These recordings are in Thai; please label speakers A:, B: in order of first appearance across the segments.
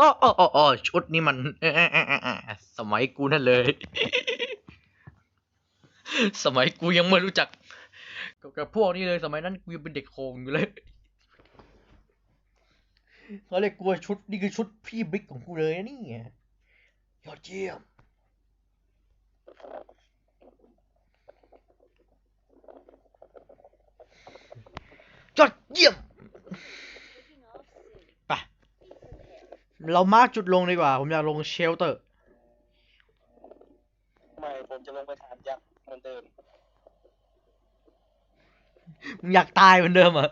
A: อ้ออ้ออชุดนี้มันสมัยกูนั่นเลย สมัยกูยังไม่รู้จักกับพวกนี้เลยสมัยนั้นกูยังเป็นเด็กโคงอยู่เลยเขาเรียกกูว่าชุดนี่คือชุดพี่บิ๊กของกูเลยนะนี่ยอดเยี่ยมยอดเยี่ยม เรามาร์กจุดลงดีกว่า ผมอยากลงเชลเตอร์
B: ไม่ผมจะลงไปฐานยักษ์เหมือนเดิม
A: มึงอยากตายเหมือนเดิมเหรอ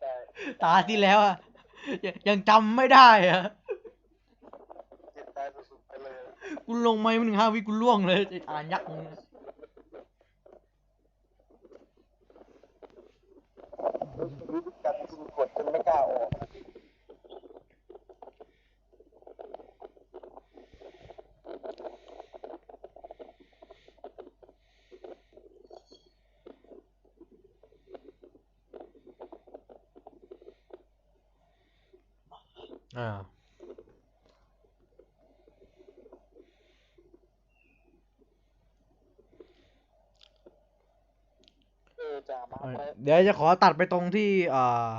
B: แต่
A: ตาที่แล้วอะยังยังจำไม่ได้อะ
B: เจ็บตายสุดๆไปเลย
A: กูลงไม่มันหนึ่งห้าวิกูล่วงเลยไอ้ตายักษ์มึง
B: รู้กันจริงกดจนไม่กล้าออก
A: อ่า
B: เออจ่ามาไว้
A: เดี๋ยวจะขอตัดไปตรงที่อ่า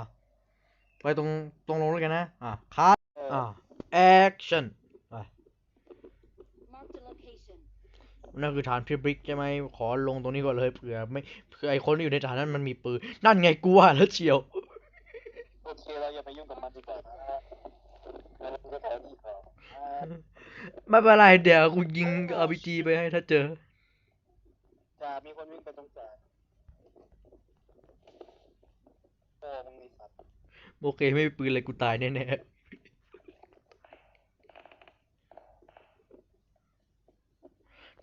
A: ไปตรงตรงลงแล้วกันนะ อ่าคัด
B: เออ
A: อ่า action อะ
C: Marked a location.
A: นั่นคือฐานพิบริกใช่ไหมขอลงตรงนี้ก่อนเลยเผื่อไม่เผื่อไอคนที่อยู่ในฐานนั้นมันมีปืนนั่นไงกูว่าแล้วเชียว
B: โอเคเราอย่าไปยุ่งกับมันดีกว่านะงั้นเราจะ
A: ไม่เป็นไรเดี๋ยวกูยิง RPG ไปให้ถ้าเจอ
B: จ่ามีคนวิ่งไปตรงจ่าโอ้มึงนี่สัตว์
A: โอเคไม่มีปืนเลยกูตายแน่ๆ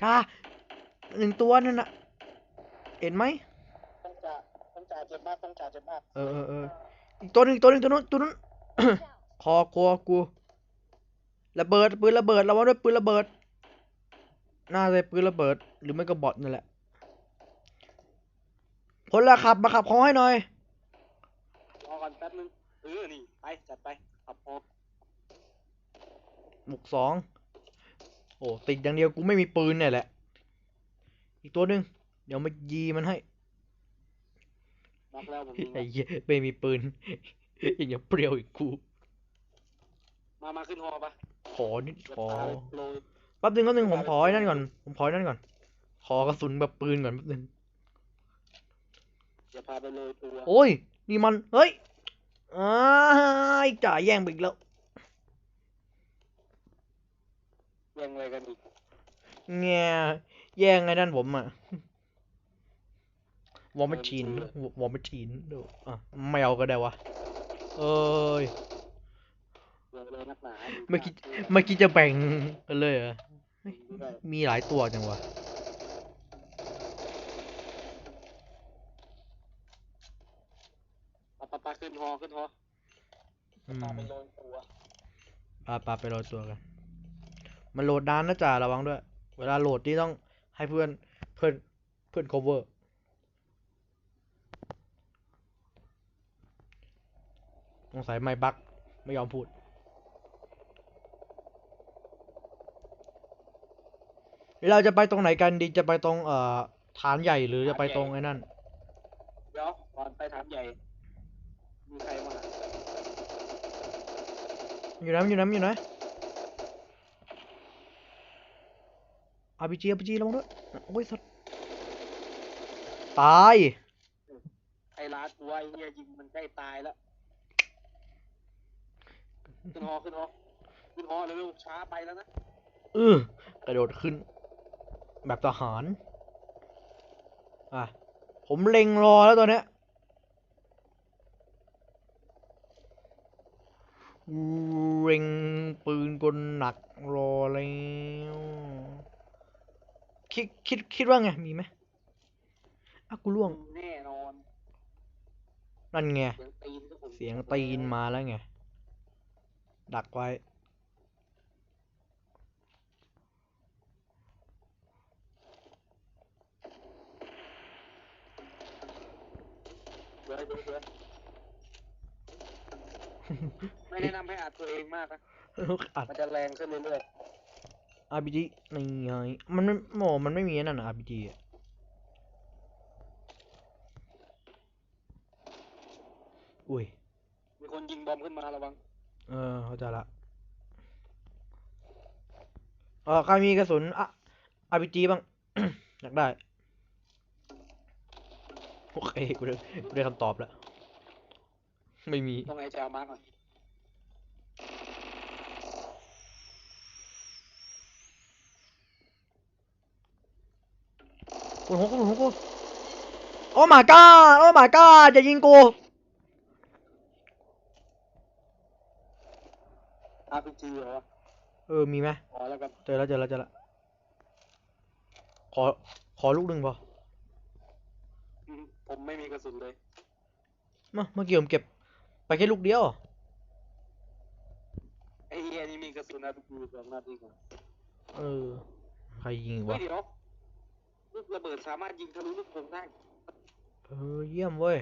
A: ถ้าหนึ่งตัวนั่นน่ะเห็นไหม
B: ต้องจ่าต้องจ่าเจ็บมากต้องจ่าเจ็บมาก
A: เออเออเอออีกตัวหนึ่งตัวหนึ่งตัวนู้นตัวนู้น อคอกูระเบิดปืนระเบิดระวังด้วยปืนระเบิดน่าจะปืนระเบิด หรือไม่ก็บอทนั่นแหละพลละขับมาขับของให้หน่อย
B: รอก่อนแป๊บนึงเออนี่ไปจัดไปขับพอ
A: หมุกสองโอ้ติดอย่างเดียวกูไม่มีปืนเนี่ยแหละ อีกตัวหนึ่งเดี๋ยวมายีมันให้
B: น็อกแล้วผมยิง
A: ไอ้เหี้ยไม่มีปืนยังจะเปรี้ยวอีกกู
B: มามาขึ้นฮอปะ
A: ขอนิด
B: เดี๋ยว
A: ขอ
B: พาไปโรย
A: แป๊บนึงแป๊บนึงผมขอไอ้นั่นก่อน ผมขอไอ้นั่นก่อน ขอกระสุนแบบปืนก่อนแป๊บนึง
B: เดี๋ยวพาไปโรยตัว
A: โอ้ยนี่มัน เฮ้ยอ้ายจ่าแย่งไปอีกแล้ว
B: ยังไงกันอีก
A: แง่แย่งไอ้นั่นผมอะวอร์มชีนวอร์มชีนดูอะไม่เอาก็ได้วะ เอ้ย
B: เรื่องเลยนักหนา
A: ไม่คิดเมื่อกี้จะแบ่งกันเลยเหรอ
B: ได้
A: มีหลายตัวจังวะ
B: ปะปะปะขึ้นฮอขึ้นฮอ
A: อืม
B: พาไปโรยตัว
A: ปาปาไปโหลดตัวกัน มันโหลดนานนะจ่าระวังด้วย เวลาโหลดนี่ต้องให้เพื่อนเพื่อนเพื่อน cover สงสัยไม่บักไม่ยอมพูด เราจะไปตรงไหนกันดีจะไปตรงเอ่อฐานใหญ่หรือจะไปตรงไอ้นั่น
B: เดี๋ยวก่อนไปถามใหญ่ มีใครมา
A: อยู่ไหนมันอยู่ไหนมันอยู่ไหน RPG RPG ระวังด้วยโอ้ยสัตว์ตาย
B: ไอ้ร้านตัวไอ้เหี้ยยิงมันใกล้ตายแล้วขึ้นฮอขึ้นฮอขึ้นฮอเร็วๆช้าไปแล้วนะ
A: เออกระโดดขึ้น แบบทหาร อะ ผมเล็งรอแล้วตอนเนี้ยเล็งปืนกลหนักรอแล้วคิดคิดคิดว่าไง มีไหมอะกูล่วง
B: แน่นอน
A: นั่นไง
B: เสียงตีนก็ผม
A: เสียงตีนมาแล้วไง ดักไว้
B: เดี๋ยวเดี๋ยวเดี๋ยวไม่แนะนำให้อัดตัวเองมากนะ
A: อัด
B: มันจะแรงขึ้นเรื่อย
A: RPG นี่ไงมันไม่โมมันไม่มีนั่นนะ RPG อะอุ้ย
B: ๆมีคนยิงบอมขึ้นมาระวัง
A: เออเข้าใจละเออใครมีกระสุนอะ RPG บ้าง อยากได้ โอเคกูได้กูได้คำตอบแล้ว ไม่มี
B: ต้องไอ้จะเอามาร์กหน่อย
A: กูหัวกูหัวกูโอ้ my god โอ้ my god จะยิงกู
B: อาร์พีจีเหรอ
A: เออ มีไหม
B: ขอแล้วกัน
A: เจอแล้วเจอแล้วเจอแล้วขอ ขอลูกหนึ่งพอ
B: อืม ผมไม่มีกระสุนเลย
A: มาเมื่อกี้ผมเก็บไปแค่ลูกเดียว
B: ไอ้เฮียนี่มีกระสุนอาร์พีจีสองนัดเองเหรอ
A: เออ ใครยิง
B: เฮ้
A: วะ
B: ยเดี๋ยวลูกระเบิดสามารถยิงทะลุลูกโป่งได้
A: เออเยี่ยมเว้ย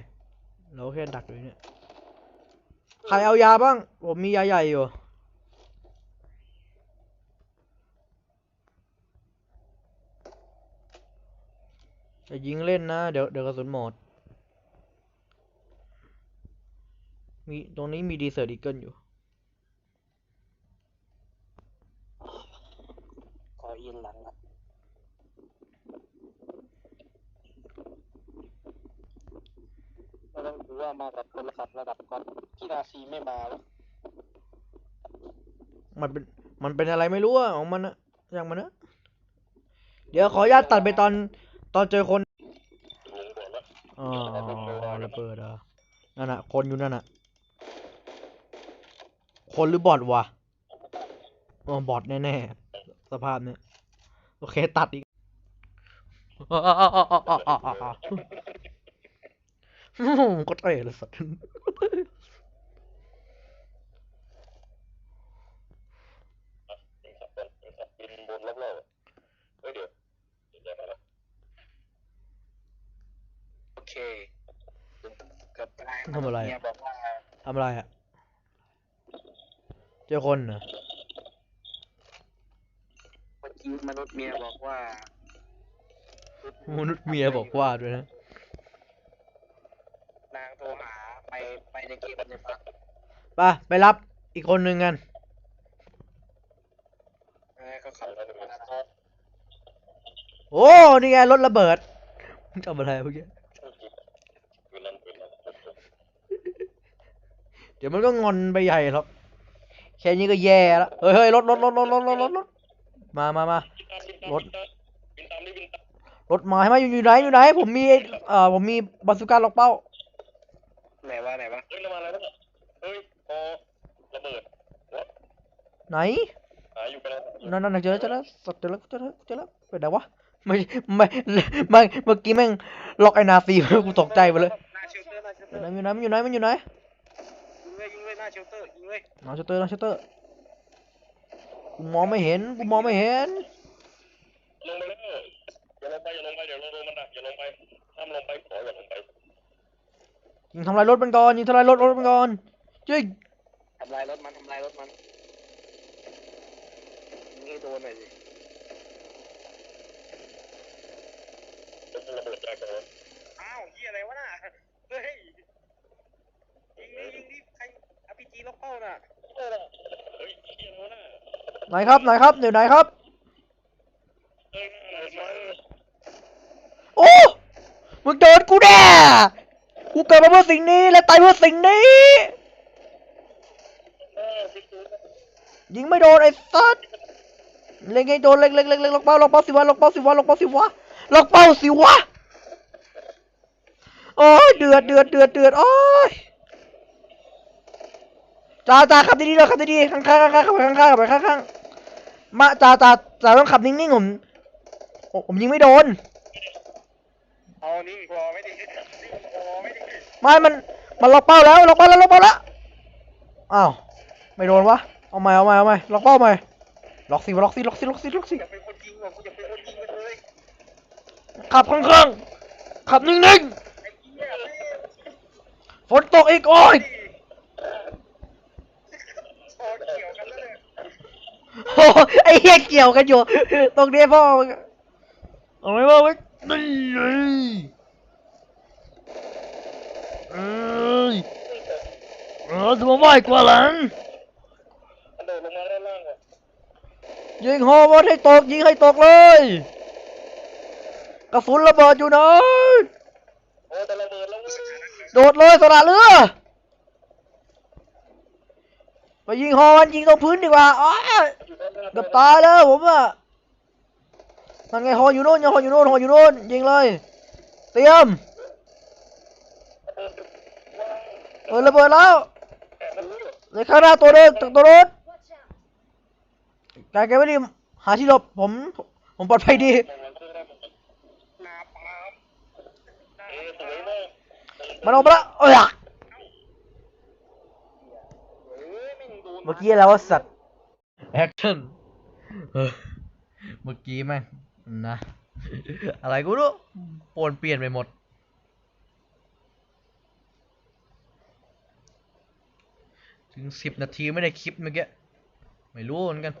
A: เราแค่ดักอยู่เนี่ย ใครเอายาบ้าง ผมมียาใหญ่อยู่ จะยิงเล่นนะ เดี๋ยวเดี๋ยวกระสุนหมด มีตรงนี้มีดีเซอร์อีเกิลอยู่
B: ขอยินหลังละเราต้องดูว่ามากับคนระดับระดับก่อนที่นาซีไม่มาแล้ว
A: มันเป็นมันเป็นอะไรไม่รู้อะของมันอะอย่างมันอะเดี๋ยวขออนุญาตตัดไปตอนตอนเจอคนอ๋อระเบิดอะนั่นน่ะคนอยู่นั่นน่ะ คนหรือบอดวะบอดแน่ๆ สภาพเนี้ยโอเคตัดอีกก็เตะเลยสัตว์ทำอะไรทำอะไรอะ เจอคนเหรอ
B: เมื่อกี้มนุษย์เมียบอกว่า
A: มนุษย์เมียบอกว่าด้วยนะ
B: นางโทรหาไปไปในเกมในพัก
A: ไปไปรับอีกคนหนึ่งกัน
B: แล้วก็ขับรถมาแล้ว
A: โอ้ นี่ไงรถระเบิดมึงทำอะไรเมื่อกี้
D: คืนนั้นคืนนั้น
A: เดี๋ยวมันก็งอนไปใหญ่หรอก แค่นี้ก็แย่แล้วเฮ้ยเฮ้ยรถรถรถรถรถรถรถรถมามามารถ
D: บินตามนี่บินตาม
A: รถมาให้มาอยู่อยู่ไหนอยู่ไหนผมมีเอ่อผมมีบาสุก้าล็อกเป้า
B: ไหนวะไหนวะ
D: เฮ้ยระมาอะไรวะเนี่ยเฮ้ยพอระเบิดวะ
A: ไหน
D: หาอยู่ไปแล้ว
A: นั่นนั่นเจอแล้วเจอแล้วสดเจอแล้วเจอแล้วเจอแล้วไปไหนวะไม่ไม่ไม่เมื่อกี้แม่งล็อกไอ้นาซีกูตกใจไปเลย
B: หน้าเชลเตอร์หน้าเชล
A: อ
B: เตอยู่ร์
A: ไหนมันอยู่ไหนมันอยู่ไหนมันอยู่ไหน
B: น้าเชลเตอร์ยิงเลย
A: นาชเตอร์นาชเตอร์กูมองไม่เห็นกูมองไม่เห็น
D: ลงไปแล้วอย่าลงไปอย่าลงไปเดี๋ยวเราโดนมันดักอย่าลงไปห้ามลงไปขออย่าลงไป
A: ยิงทำลายรถมันก่อนยิงทำลายรถรถมันก่อนยิง
B: ทำลายรถมันทำลายรถมันยิงให้โดนหน่อยสิ
D: ระเบิดแจกก่อน
B: อ้าวเฮียอะไรวะน่ะเฮ้ยยิงดิยิงดิใครอาพีจี ล็อกเป้าน่ะ
D: เฮ้ยเฮียแล้วนะ
A: ไหนครับไหนครับอยู่ไหนครับ
D: เฮ้ยหน้าไหนมา
A: โอ้มึงโดนกูแน่กูเกิดมาเพื่อสิ่งนี้และตายเพื่อสิ่งนี้
D: หน้าพิจูน
A: ยิงไม่โดนไอ้สัสเล็งไงโดนเล็งเล็งเล็งเล็งล็อกเป้าล็อกเป้าสิวะล็อกเป้าสิวะล็อกเป้าสิวะล็อกเป้าสิวะโอ้ยเดือดเดือดเดือดเดือดโอ้ย จ่าจ่าขับดีๆเลยขับดีๆข้างๆข้างๆขับไปข้างๆขับไปข้างๆมาจ่าจ่าจ่าต้องขับนิ่งๆผมผมผมยิงไม่โดน
B: เอานิ่งพอไม่ดีนิ่งพอไม่ดี
A: ไม่มันมันล็อกเป้าแล้วล็อกเป้าแล้วล็อกเป้าแล้วอ้าวไม่โดนวะเอาใหม่เอาใหม่เอาใหม่ล็อกเป้าใหม่ล็อกสิล็อกสิล็อกสิล็อกสิล็อกสิ
B: อย่าเป็นคนยิงว่ะกูอย่าเป็นคนยิงมันเลย
A: ขับข้างๆขับนิ่ง
B: ไอ้เหี้ยแม่ง
A: ๆฝนตกอีกโอ้ย เหี้ยเกี่ยวกันอยู่ ตรงนี้พ่อมึงเอาไว้ว่าไว้นี่เลยเอ้ยเออตัวไหวกว่าหลัง
D: มันโดดลงมาด้านล่างว่ะ
A: ยิงฮอร์โมนให้ตกยิงให้ตกเลยกระสุนระเบิดอยู่นะ
D: โอ้แต่ระเบิดแล้วเว้ย
A: โดดเลยสละเรือ ไปยิงฮอมันยิงตรงพื้นดีกว่าอ้า
D: อ
A: เกือบตายแล้วผมอะนั่นไงฮออยู่โน่นยังฮออยู่โน่นฮออยู่โน่นยิงเลย เตรียมเออระเบิดแล้วในข้างหน้าตัวเดินตัวรถกายแกไม่ดีหาที่หลบผม ผมปลอดภัยดี
B: นาปาม
D: เออสวยมาก
A: มันออกไปแล้วเอ้ย
B: เฮ้ยไม่งโดน
A: เมื่อกี้อะไรวะสัตว์แอคชั่นเมื่อกี้แม่งนะ อะไรกูรู้ปนเปลี่ยนไปหมด ถึงสิบนาทีไม่ได้คลิปเมื่อกี้ ไม่รู้เหมือนกัน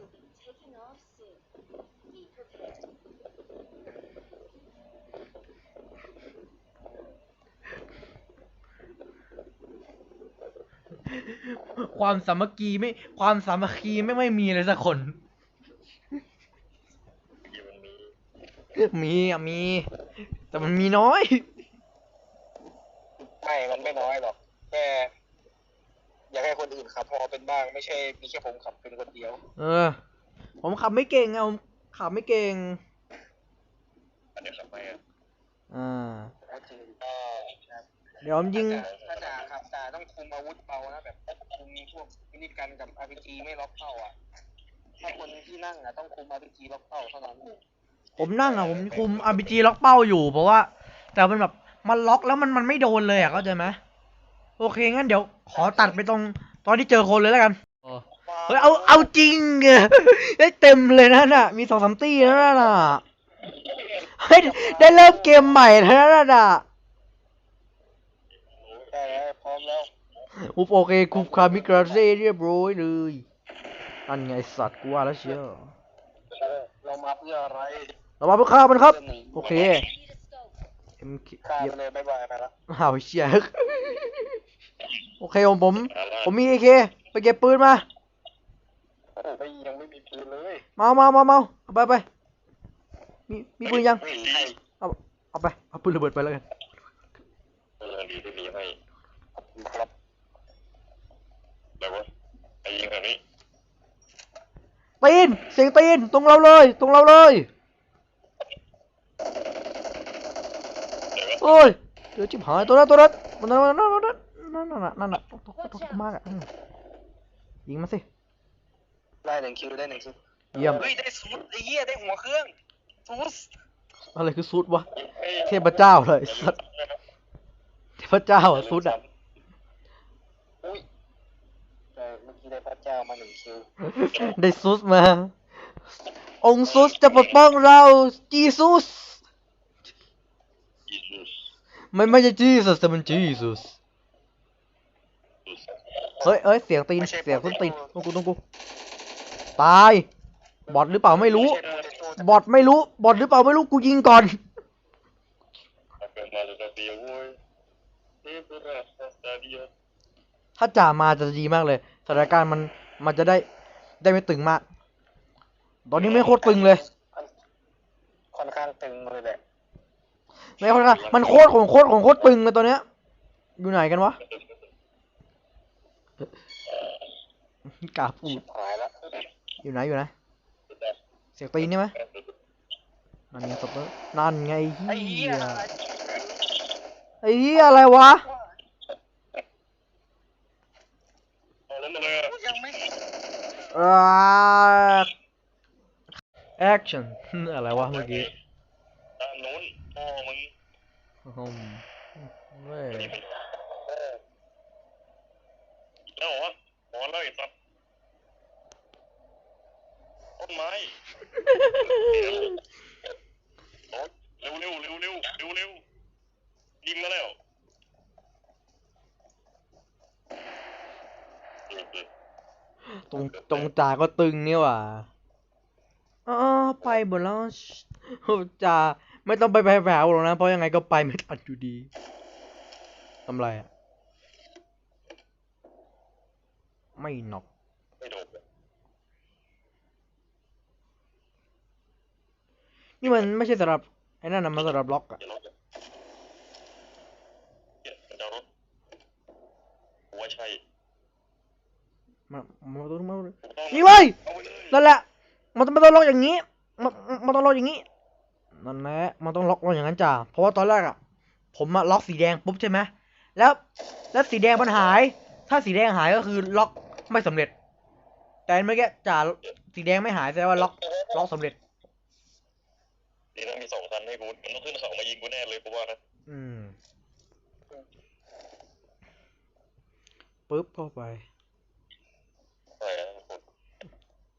A: ความสามัคคีไม่ความสามัคคีไม่ไม่มีเลยสักคนมีอะมี แต่มันมีน้อย
B: ไม่มันไม่น้อยหรอกแค่อยากให้คนอื่นขับพอเป็นบ้างไม่ใช่มีแค่ผมขับเป็นคนเดียว
A: เออ ผมขับไม่เก่งอะผมขับไม่เก่ง
D: อันนี้ขับไปอะ
A: อ่า
B: แล้วจริงก็
A: เดี๋ยวผมยิง
B: ถ้าจะขับแต่ต้องคุมอาวุธเบานะแบบคุมพวกมินิกันกับ RPG ไม่ล็อกเข้าอะ ถ้าคนที่นั่งอะต้องคุม RPG ล็อกเข้าเท่านั้น
A: ผมนั่งอะผมคุม RPG ล็อกเป้าอยู่เพราะว่า แต่มันแบบมันล็อกแล้วมันมันไม่โดนเลยอะเข้าใจไหมโอเคงั้นเดี๋ยวขอตัดไปตรงตอนที่เจอคนเลยแล้วกันเฮ้ยเอาเอาจริงอะได้เต็มเลยนะน่ะ มีสองสามตีนะน่ะเฮ้ยได้เริ่มเกมใหม่แล้วนะน่ะ
B: ได้แล้วพร้ อมแล้ว
A: อุปโอเคคุมคามิกราเซ่เรียบร้อยเลย อันไงสัตว์กูว่าแล้วเชียว
B: เรามาเพื่ออะไร
A: เรามาเพื่อฆ่ามันครับ
B: เพื่อหนี
A: โอเค
C: Need a scope.
A: MK
B: ฆ่า
A: เยี่ย
B: ไป
A: ม
B: เลยบายบายไปแล้ว
A: อ้าวเชียโอเคผมผม ผมมีเอเคไปเก็บปืนมา
B: โอ้ไม่ยังไม่มีปืนเลย
A: มามามามาเอาไปไปมีมีปืนยัง
B: ไม่มีให้
A: เอาเอาไป เอาปืนระเบิดไปแล้วกัน
D: เออดีที่มีให้
B: ครับ
D: แล้ววะไอ้ยิงแบบนี้
A: ตีนเสียงตีนตรงเราเลย ตรงเราเลย
D: ไหนวะ
A: โอ้ยเดี๋ยวจิบหายตัวนั้นตัวนั้นตัวนั้นตัวนั้นนั่นน่ะนั่นน่ะนั่นน่ะตกตกตกตกมากอะอืมยิงมาสิ
B: ได้หนึ่งคิวได้หนึ่งคิว
A: เยี่ยม
B: เฮ้ยได้ซูดไอ้เหี้ยได้หัวเครื่องซูด
A: อะไรคือซุดวะ
D: เฮ้ย
A: เทพเจ้าเลยสัตว์เทพเจ้าอะซุดอะ
B: อุ้ยแต่ เมื่อกี้ได้พระเจ้ามาหนึ่งคิว
A: ได้ซุสมา องค์ซุสจะปกป้องเราจีซุส
D: ยีสุส
A: ไม่ไม่ใช่จีซุสแต่มันจีซุส เฮ้ยเฮ้ยเสียงตีน
B: ไม่ใช่
A: เสียงต้นตีน
B: โป
A: ตร
B: เต
A: ง
B: โต้
A: กูตรงกู ตาย บอทหรือเปล่าไม่รู้
B: ไม่ใช่โปเตโต้
A: บอทไม่รู้ บอทหรือเปล่าไม่รู้ กูยิงก่อน
D: เอาเป็นมาเลยเดียวเว้ยเทพราชาเดีย
A: ถ้าจ่ามาจะดีมากเลย สถานการณ์มันมันจะได้ได้ไม่ตึงมาก ตอนนี้ไม่โคตรตึงเลย
B: ค่อนข้างตึงเลยแหละ
A: ไม่ค่อยนะมันโคตรของโคตรของโคตรตึงเลยตอนเนี้ย อยู่ไหนกันวะกล้าพูด
B: หายแล้ว
A: อยู่ไหนอยู่ไหนเสียงตีนใช่ไหมนั่นไงสเปอร์นั่นไง
B: ไอ้
A: เฮี
B: เหี้ย
A: ยไอ้เฮียอะไรวะ
D: เอาล้มมาเลยอะ
B: ยังไม่
A: อ่า action อะไรวะเมื่อกี้
D: ด้านโน้นพ่อมึง
A: อืมเว้ย
D: แล้วเหรอพอแล้วไอ้สัตว์ต้นไม้เร็วเร็วเร็วเร็วเร็วเร็วยิงมาแล้วเออเออ
A: ต รงตรงจ่าก็ตึงนี่หว่าไปหมดแล้วจ่าไม่ต้องไปแผลวหรอกนะ เพราะยังไงก็ไปไม่ทันอยู่ดีทำไรอะ ไม่น็อก
D: ไม่โดนเลย
A: นี่มันไม่ใช่สำหรับไอ้นั่นนะมันสำหรับล็อกอะ
D: อย่าล็อกเลยเนี่ยมันจะเอารถกูว่าใช่
A: มันมันต้องมัน
D: ถูกต้อง
A: นี่เว้ย
D: เอาไปเลย
A: นั่นแหละมันมันต้องล็อกอย่างนี้มันมันต้องล็อกอย่างนี้นั่นแหละมันต้องล็อกล็อกอย่างนั้นจ้าเพราะว่าตอนแรกอะผมมาล็อกสีแดงปุ๊บใช่ไหมแล้ว แล้วสีแดงมันหาย ถ้าสีแดงหายก็คือล็อกไม่สำเร็จ แต่เมื่อกี้จ่าสีแดงไม่หายแสดงว่าล็อกล็อกสำเร็จ
D: ดีนะมีสองคันให้กูมันต้องขึ้นเขามายิงกูแน่เลยกูว่านะ
A: อืมปุ๊บเข้าไป
D: ใช่นะคน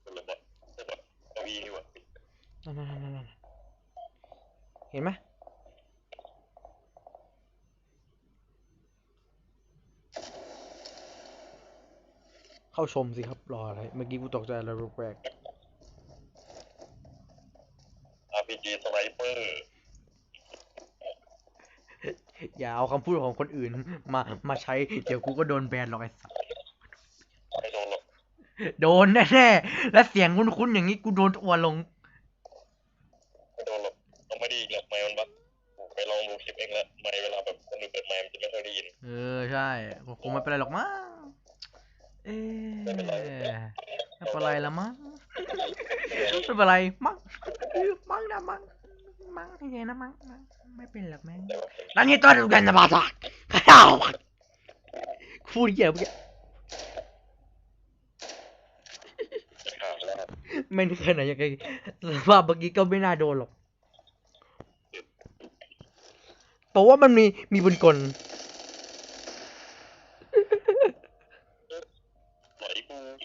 D: คนละบอทใช่บอทเอาอีนี่หว่า
A: นั่นนั่นนั่นนั่นเห็นไหมเข้าชมสิครับ รออะไร เมื่อกี้กูตกใจอะไรแปลก
D: อาร์พีจีสไนเปอร์
A: ๆอย่าเอาคำพูดของคนอื่น มา มาใช้ เดี๋ยวกูก็โดนแบนหรอกไอ้สัส
D: ไม่โดนหรอก
A: โดนแน่ๆ และเสียงคุ้นๆอย่างนี้กูโดนทัวร์ลง
D: ไม่โดนหรอกต้องไม่ได้ยินหรอกไมค์มันบักไปลองดูคลิปเองละไมค์เวลาแบบคนดูเปิดไมค์มันจะไม่ค่อยได้ยิน
A: เออใช่คงไม่เป็นไรหรอกมั้งเอ๊ะ
D: ไม่เป็นไร
A: ไม่เป็นไรละมั้งไม่เป็นไรมั้งมั้งนะมั้งมั้งไม่ใช่นะมั้งมั้งไม่เป็นหรอกแม่ง
D: แต่ว่า
A: แล้วนี่ตัวเดียวกันนะบาสักข้าวพูดเหี้ยอะเมื่อกี้
D: จะขาดแล้ว
A: ไม่นึกขนาดยังไงสภาพเมื่อกี้ก็ไม่น่าโดนหรอกเพราะว่ามันมีมีบนกล
D: ปล่อยกู
A: อะ